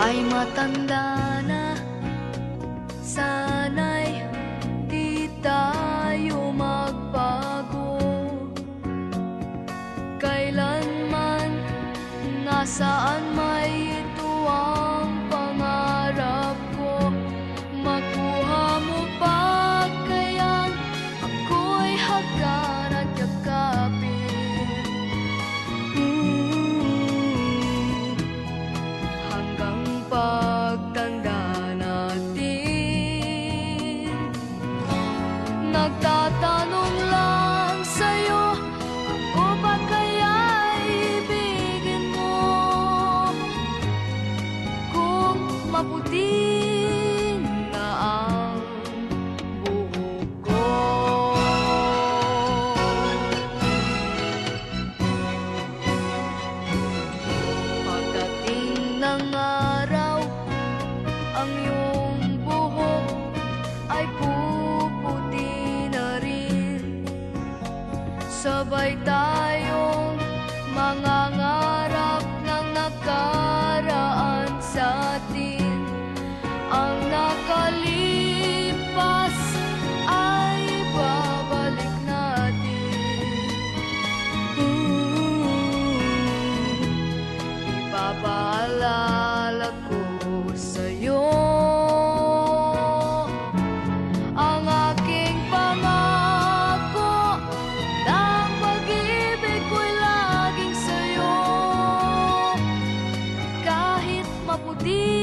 ay matanda na. Sana'y di tayo magbago. Kailanman, nasaan may ang iyong buhok ay puputi na rin. Sabay tayong mga ngarap ng nakaraan sa atin. Ang nakalipas ay babalik natin. Ooh, ipapaalala ko sa'yo. Ang aking pangako Ang pag-ibig ko'y laging sa'yo. Kahit maputi